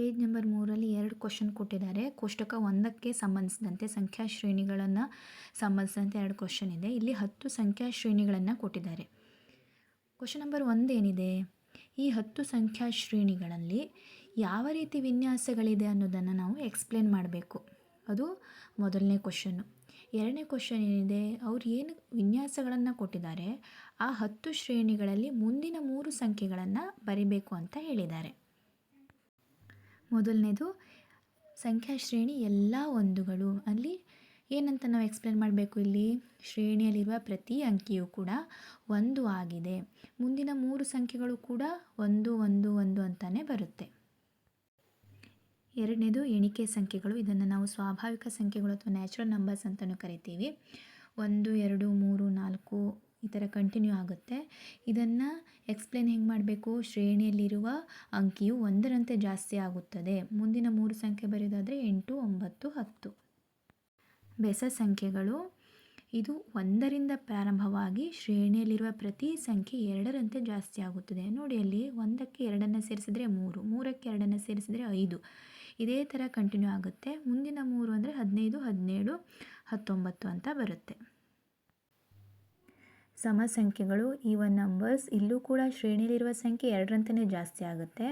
Page number ಮೂರಲ್ಲಿ ಎರಡು question ಕೊಟ್ಟಿದ್ದಾರೆ. ಕೋಷ್ಟಕ ಒಂದಕ್ಕೆ ಸಂಬಂಧಿಸಿದಂತೆ ಸಂಖ್ಯಾ ಶ್ರೇಣಿಗಳನ್ನು ಸಂಬಂಧಿಸಿದಂತೆ ಎರಡು ಕ್ವಶನ್ ಇದೆ. ಇಲ್ಲಿ ಹತ್ತು ಸಂಖ್ಯಾ ಶ್ರೇಣಿಗಳನ್ನು ಕೊಟ್ಟಿದ್ದಾರೆ. ಕ್ವಶನ್ ನಂಬರ್ ಒಂದೇನಿದೆ? ಈ ಹತ್ತು ಸಂಖ್ಯಾ ಶ್ರೇಣಿಗಳಲ್ಲಿ ಯಾವ ರೀತಿ ವಿನ್ಯಾಸಗಳಿದೆ ಅನ್ನೋದನ್ನು ನಾವು ಎಕ್ಸ್ಪ್ಲೇನ್ ಮಾಡಬೇಕು. ಅದು ಮೊದಲನೇ ಕ್ವಶನ್ನು ಎರಡನೇ ಕ್ವಶನ್ ಏನಿದೆ? ಅವ್ರು ಏನು ವಿನ್ಯಾಸಗಳನ್ನು ಕೊಟ್ಟಿದ್ದಾರೆ? ಆ ಹತ್ತು ಶ್ರೇಣಿಗಳಲ್ಲಿ ಮುಂದಿನ ಮೂರು ಸಂಖ್ಯೆಗಳನ್ನು ಬರಿಬೇಕು ಅಂತ ಹೇಳಿದ್ದಾರೆ. ಮೊದಲನೇದು ಸಂಖ್ಯಾ ಶ್ರೇಣಿ ಎಲ್ಲ ಒಂದುಗಳು. ಅಲ್ಲಿ ಏನಂತ ನಾವು ಎಕ್ಸ್ಪ್ಲೇನ್ ಮಾಡಬೇಕು ಇಲ್ಲಿ? ಶ್ರೇಣಿಯಲ್ಲಿರುವ ಪ್ರತಿ ಅಂಕಿಯೂ ಕೂಡ ಒಂದು ಆಗಿದೆ. ಮುಂದಿನ ಮೂರು ಸಂಖ್ಯೆಗಳು ಕೂಡ ಒಂದು ಒಂದು ಒಂದು ಅಂತಲೇ ಬರುತ್ತೆ. ಎರಡನೇದು ಎಣಿಕೆ ಸಂಖ್ಯೆಗಳು. ಇದನ್ನು ನಾವು ಸ್ವಾಭಾವಿಕ ಸಂಖ್ಯೆಗಳು ಅಥವಾ ನ್ಯಾಚುರಲ್ ನಂಬರ್ಸ್ ಅಂತಲೂ ಕರಿತೀವಿ. ಒಂದು, ಎರಡು, ಮೂರು, ನಾಲ್ಕು ಈ ಥರ ಕಂಟಿನ್ಯೂ ಆಗುತ್ತೆ. ಇದನ್ನು ಎಕ್ಸ್ಪ್ಲೇನ್ ಹೆಂಗೆ ಮಾಡಬೇಕು? ಶ್ರೇಣಿಯಲ್ಲಿರುವ ಅಂಕಿಯು ಒಂದರಂತೆ ಜಾಸ್ತಿ ಆಗುತ್ತದೆ. ಮುಂದಿನ ಮೂರು ಸಂಖ್ಯೆ ಬರೆಯೋದಾದರೆ ಎಂಟು, ಒಂಬತ್ತು, ಹತ್ತು. ಬೆಸ ಸಂಖ್ಯೆಗಳು. ಇದು ಒಂದರಿಂದ ಪ್ರಾರಂಭವಾಗಿ ಶ್ರೇಣಿಯಲ್ಲಿರುವ ಪ್ರತಿ ಸಂಖ್ಯೆ ಎರಡರಂತೆ ಜಾಸ್ತಿ ಆಗುತ್ತದೆ. ನೋಡಿ ಅಲ್ಲಿ ಒಂದಕ್ಕೆ ಎರಡನ್ನು ಸೇರಿಸಿದ್ರೆ ಮೂರು, ಮೂರಕ್ಕೆ ಎರಡನ್ನು ಸೇರಿಸಿದರೆ ಐದು. ಇದೇ ಥರ ಕಂಟಿನ್ಯೂ ಆಗುತ್ತೆ. ಮುಂದಿನ ಮೂರು ಅಂದರೆ ಹದಿನೈದು, ಹದಿನೇಳು, ಹತ್ತೊಂಬತ್ತು ಅಂತ ಬರುತ್ತೆ. ಸಮ ಸಂಖ್ಯೆಗಳು ಈವನ್ ನಂಬರ್ಸ್ ಇಲ್ಲೂ ಕೂಡ ಶ್ರೇಣಿಯಲ್ಲಿರುವ ಸಂಖ್ಯೆ ಎರಡರಂತೆಯೇ ಜಾಸ್ತಿ ಆಗುತ್ತೆ.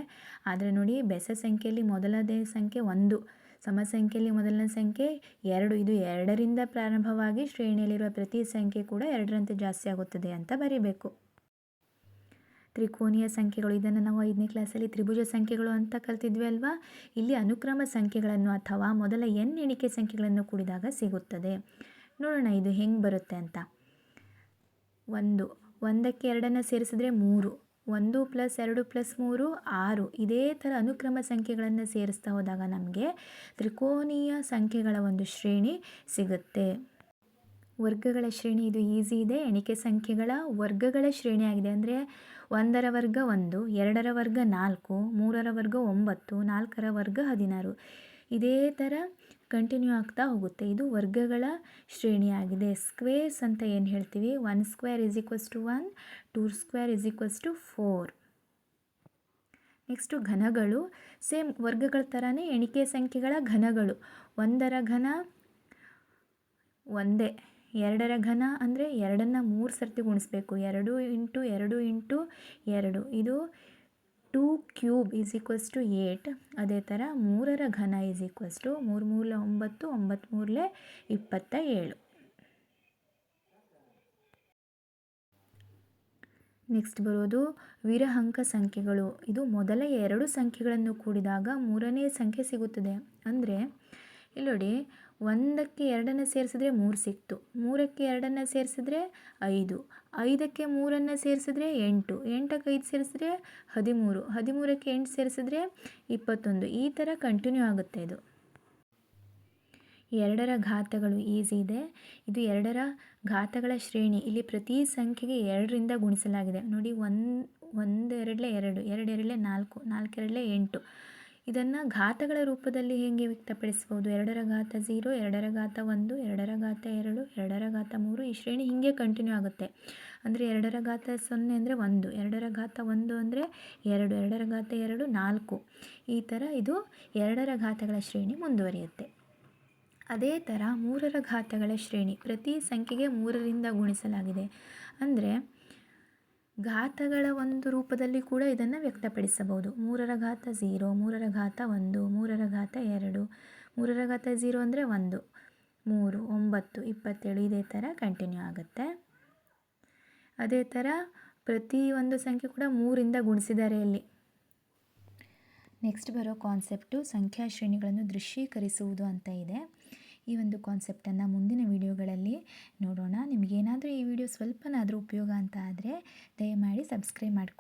ಆದರೆ ನೋಡಿ, ಬೆಸ ಸಂಖ್ಯೆಯಲ್ಲಿ ಮೊದಲನೇ ಸಂಖ್ಯೆ ಒಂದು ಸಮ ಸಂಖ್ಯೆಯಲ್ಲಿ ಮೊದಲನೇ ಸಂಖ್ಯೆ ಎರಡು, ಇದು ಎರಡರಿಂದ ಪ್ರಾರಂಭವಾಗಿ ಶ್ರೇಣಿಯಲ್ಲಿರುವ ಪ್ರತಿ ಸಂಖ್ಯೆ ಕೂಡ ಎರಡರಂತೆ ಜಾಸ್ತಿ ಆಗುತ್ತದೆ ಅಂತ ಬರೀಬೇಕು. ತ್ರಿಕೋನೀಯ ಸಂಖ್ಯೆಗಳು, ಇದನ್ನು ನಾವು ಐದನೇ ಕ್ಲಾಸಲ್ಲಿ ತ್ರಿಭುಜ ಸಂಖ್ಯೆಗಳು ಅಂತ ಕಲ್ತಿದ್ವಿ ಅಲ್ವಾ? ಇಲ್ಲಿ ಅನುಕ್ರಮ ಸಂಖ್ಯೆಗಳನ್ನು ಅಥವಾ ಮೊದಲ ಎನ್ ಎಣಿಕೆ ಸಂಖ್ಯೆಗಳನ್ನು ಕೂಡಿದಾಗ ಸಿಗುತ್ತದೆ. ನೋಡೋಣ, ಇದು ಹೆಂಗೆ ಬರುತ್ತೆ ಅಂತ. ಒಂದು. ಒಂದಕ್ಕೆ ಎರಡನ್ನು ಸೇರಿಸಿದ್ರೆ ಮೂರು. ಒಂದು ಪ್ಲಸ್ ಎರಡು ಪ್ಲಸ್ ಮೂರು, ಆರು. ಇದೇ ಥರ ಅನುಕ್ರಮ ಸಂಖ್ಯೆಗಳನ್ನು ಸೇರಿಸ್ತಾ ಹೋದಾಗ ನಮಗೆ ತ್ರಿಕೋನೀಯ ಸಂಖ್ಯೆಗಳ ಒಂದು ಶ್ರೇಣಿ ಸಿಗುತ್ತೆ. ವರ್ಗಗಳ ಶ್ರೇಣಿ ಇದು ಈಸಿ ಇದೆ. ಎಣಿಕೆ ಸಂಖ್ಯೆಗಳ ವರ್ಗಗಳ ಶ್ರೇಣಿ ಆಗಿದೆ ಅಂದರೆ ಒಂದರ ವರ್ಗ ಒಂದು, ಎರಡರ ವರ್ಗ ನಾಲ್ಕು, ಮೂರರ ವರ್ಗ ಒಂಬತ್ತು, ನಾಲ್ಕರ ವರ್ಗ ಹದಿನಾರು. ಇದೇ ಥರ ಕಂಟಿನ್ಯೂ ಆಗ್ತಾ ಹೋಗುತ್ತೆ. ಇದು ವರ್ಗಗಳ ಶ್ರೇಣಿಯಾಗಿದೆ. ಸ್ಕ್ವೇರ್ಸ್ ಅಂತ ಏನು ಹೇಳ್ತೀವಿ? One square is equals to one two square is equals to four next ಘನಗಳು. Same ವರ್ಗಗಳ ಥರನೇ ಎಣಿಕೆ ಸಂಖ್ಯೆಗಳ ಘನಗಳು. ಒಂದರ ಘನ ಒಂದೇ, ಎರಡರ ಘನ ಅಂದರೆ ಎರಡನ್ನು ಮೂರು ಸರ್ತಿ ಗುಣಿಸ್ಬೇಕು. ಎರಡು ಇಂಟು ಎರಡು ಇಂಟು ಎರಡು. ಇದು two cube is equals to eight. ಅದೇ ಥರ ಮೂರರ ಘನ ಈಸ್ ಈಕ್ವಲ್ಸ್ ಟು ಮೂರು ಮೂರಲೆ ಒಂಬತ್ತು ಒಂಬತ್ತು ಮೂರಲೆ ಇಪ್ಪತ್ತ ಏಳು ನೆಕ್ಸ್ಟ್ ಬರೋದು ವಿರಹಂಕ ಸಂಖ್ಯೆಗಳು. ಇದು ಮೊದಲ ಎರಡು ಸಂಖ್ಯೆಗಳನ್ನು ಕೂಡಿದಾಗ ಮೂರನೇ ಸಂಖ್ಯೆ ಸಿಗುತ್ತದೆ. ಅಂದರೆ ಇಲ್ಲಿ ನೋಡಿ, ಒಂದಕ್ಕೆ ಎರಡನ್ನು ಸೇರಿಸಿದ್ರೆ ಮೂರು ಸಿಕ್ತು. ಮೂರಕ್ಕೆ ಎರಡನ್ನು ಸೇರಿಸಿದ್ರೆ ಐದು. ಐದಕ್ಕೆ ಮೂರನ್ನು ಸೇರಿಸಿದ್ರೆ ಎಂಟು. ಎಂಟಕ್ಕೆ ಐದು ಸೇರಿಸಿದ್ರೆ ಹದಿಮೂರು. ಹದಿಮೂರಕ್ಕೆ ಎಂಟು ಸೇರಿಸಿದ್ರೆ ಇಪ್ಪತ್ತೊಂದು. ಈ ಥರ ಕಂಟಿನ್ಯೂ ಆಗುತ್ತೆ ಇದು. ಎರಡರ ಘಾತಗಳು ಈಸಿ ಇದೆ. ಇದು ಎರಡರ ಘಾತಗಳ ಶ್ರೇಣಿ. ಇಲ್ಲಿ ಪ್ರತಿ ಸಂಖ್ಯೆಗೆ ಎರಡರಿಂದ ಗುಣಿಸಲಾಗಿದೆ. ನೋಡಿ, ಒಂದು ಒಂದು ಎರಡಲೇ ಎರಡು ಎರಡು ಎರಡಲೇ ನಾಲ್ಕು ನಾಲ್ಕು ಎರಡಲೇ ಎಂಟು. ಇದನ್ನು ಘಾತಗಳ ರೂಪದಲ್ಲಿ ಹೇಗೆ ವ್ಯಕ್ತಪಡಿಸ್ಬೋದು ಎರಡರ ಘಾತ ಝೀರೋ ಎರಡರ ಘಾತ ಒಂದು, ಎರಡರ ಘಾತ ಎರಡು, ಎರಡರ ಘಾತ ಮೂರು ಈ ಶ್ರೇಣಿ ಹೀಗೆ ಕಂಟಿನ್ಯೂ ಆಗುತ್ತೆ. ಅಂದರೆ ಎರಡರ ಘಾತ ಸೊನ್ನೆ ಅಂದರೆ ಒಂದು, ಎರಡರ ಘಾತ ಒಂದು ಅಂದರೆ ಎರಡು, ಎರಡರ ಘಾತ ಎರಡು ನಾಲ್ಕು. ಈ ಥರ ಇದು ಎರಡರ ಘಾತಗಳ ಶ್ರೇಣಿ ಮುಂದುವರಿಯುತ್ತೆ. ಅದೇ ಥರ ಮೂರರ ಘಾತಗಳ ಶ್ರೇಣಿ ಪ್ರತಿ ಸಂಖ್ಯೆಗೆ ಮೂರರಿಂದ ಗುಣಿಸಲಾಗಿದೆ. ಅಂದರೆ ಘಾತಗಳ ಒಂದು ರೂಪದಲ್ಲಿ ಕೂಡ ಇದನ್ನು ವ್ಯಕ್ತಪಡಿಸಬಹುದು. ಮೂರರ ಘಾತ ಝೀರೋ ಮೂರರ ಘಾತ ಒಂದು, ಮೂರರ ಘಾತ ಎರಡು, ಮೂರರ ಘಾತ ಝೀರೋ ಅಂದರೆ ಒಂದು, ಮೂರು, ಒಂಬತ್ತು, ಇಪ್ಪತ್ತೇಳು ಇದೇ ಥರ ಕಂಟಿನ್ಯೂ ಆಗುತ್ತೆ. ಅದೇ ಥರ ಪ್ರತಿ ಒಂದು ಸಂಖ್ಯೆ ಕೂಡ ಮೂರಿಂದ ಗುಣಿಸಿದ್ದಾರೆ ಇಲ್ಲಿ. ನೆಕ್ಸ್ಟ್ ಬರೋ ಕಾನ್ಸೆಪ್ಟು ಸಂಖ್ಯಾ ಶ್ರೇಣಿಗಳನ್ನು ದೃಶ್ಯೀಕರಿಸುವುದು ಅಂತ ಇದೆ. ಈ ಒಂದು ಕಾನ್ಸೆಪ್ಟನ್ನು ಮುಂದಿನ ವೀಡಿಯೋಗಳಲ್ಲಿ ನೋಡೋಣ. ನಿಮಗೇನಾದರೂ ಈ ವಿಡಿಯೋ ಸ್ವಲ್ಪನಾದರೂ ಉಪಯೋಗ ಅಂತ ಆದರೆ ದಯಮಾಡಿ ಸಬ್ಸ್ಕ್ರೈಬ್ ಮಾಡ್ಕೊ